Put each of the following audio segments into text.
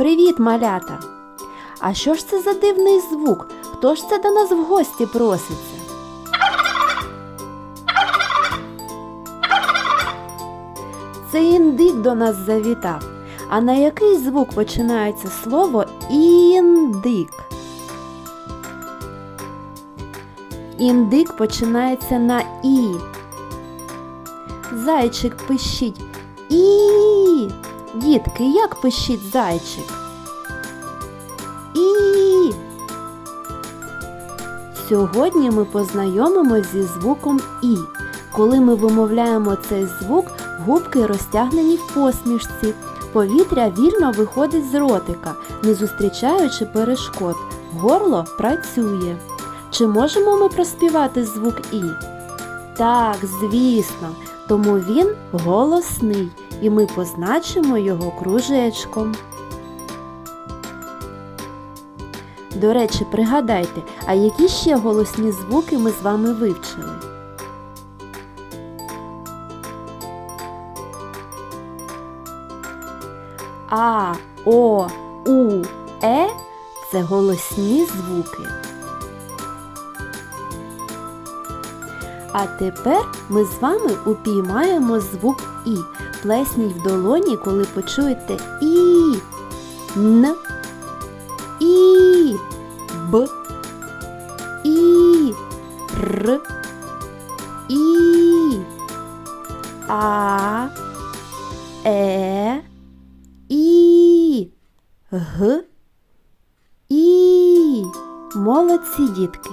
Привіт, малята! А що ж це за дивний звук? Хто ж це до нас в гості проситься? Це індик до нас завітав. А на який звук починається слово індик? Індик починається на І. Зайчик пищить І. Дітки, як пищить зайчик? І. Сьогодні ми познайомимось зі звуком І. Коли ми вимовляємо цей звук, губки розтягнені в посмішці. Повітря вільно виходить з ротика, не зустрічаючи перешкод. Горло працює. Чи можемо ми проспівати звук І? Так, звісно, тому він голосний, і ми позначимо його кружечком. До речі, пригадайте, а які ще голосні звуки ми з вами вивчили? А, О, У, Е це голосні звуки. А тепер ми з вами упіймаємо звук І. Плесніть в долоні, коли почуєте І, Н, І, Б, І, Р, І, А, Е, І, Г, І. Молодці дітки.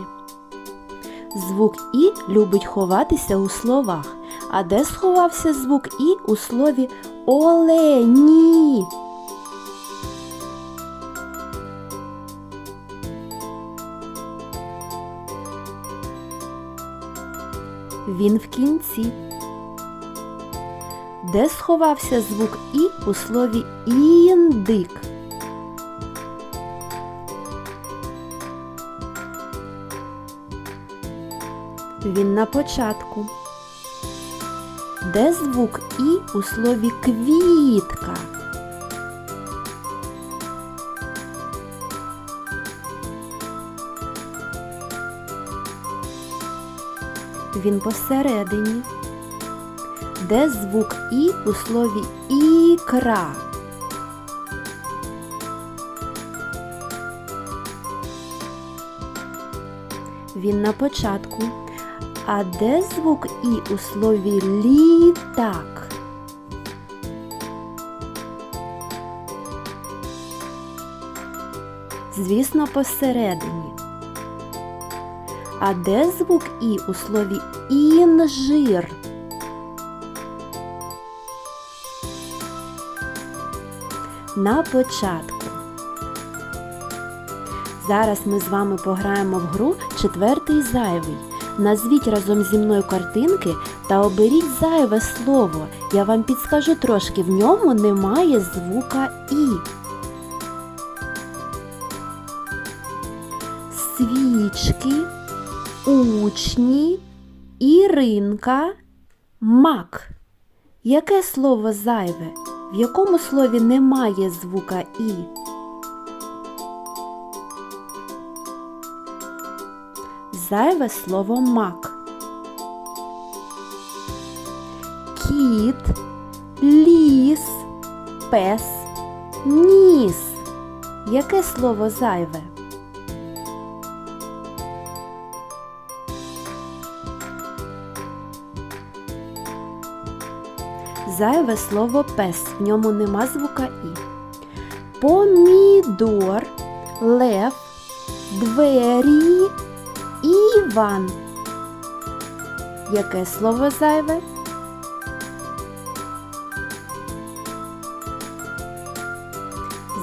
Звук І любить ховатися у словах. А де сховався звук І у слові олені? Він в кінці. Де сховався звук І у слові індик? Він на початку. Де звук І у слові квітка? Він посередині. Де звук І у слові ікра? Він на початку. А де звук І у слові літак? Звісно, посередині. А де звук І у слові інжир? На початку. Зараз ми з вами пограємо в гру четвертий зайвий. Назвіть разом зі мною картинки та оберіть зайве слово. Я вам підскажу трошки, в ньому немає звука І. Свічки, учні, Іринка, мак. Яке слово зайве? В якому слові немає звука І? Зайве слово мак. Кіт, ліс, пес, ніс. Яке слово зайве? Зайве слово пес. В ньому нема звука І. Помідор, лев, двері, Іван. Яке слово зайве?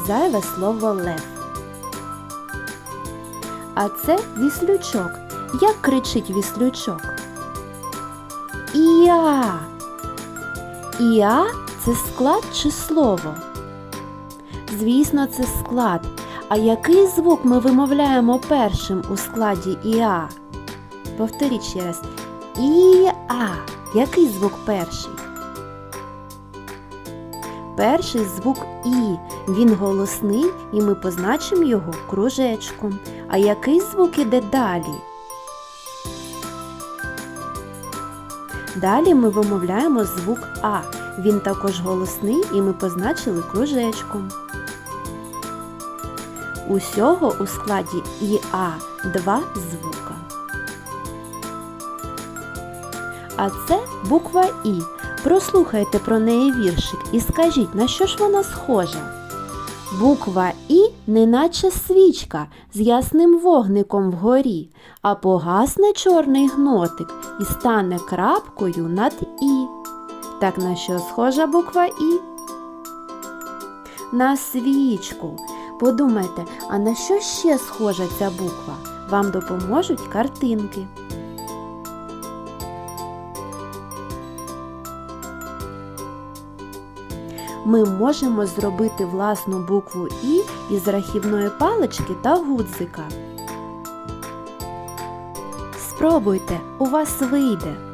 Зайве слово лев. А це віслючок. Як кричить віслючок? Іа. Іа це склад чи слово? Звісно, це склад. А який звук ми вимовляємо першим у складі Іа? Повторіть ще раз. Іа. Який звук перший? перший звук І. Він голосний і ми позначимо його кружечком. А який звук іде далі? Далі ми вимовляємо звук А. Він також голосний і ми позначили кружечком. Усього у складі ІА два звука. А це буква І. Прослухайте про неї віршик і скажіть, на що ж вона схожа? Буква І неначе свічка з ясним вогником вгорі, а погасне чорний гнотик і стане крапкою над І. Так на що схожа буква І? На свічку. Подумайте, а на що ще схожа ця буква? Вам допоможуть картинки. Ми можемо зробити власну букву І із рахівної палички та гудзика. Спробуйте, у вас вийде.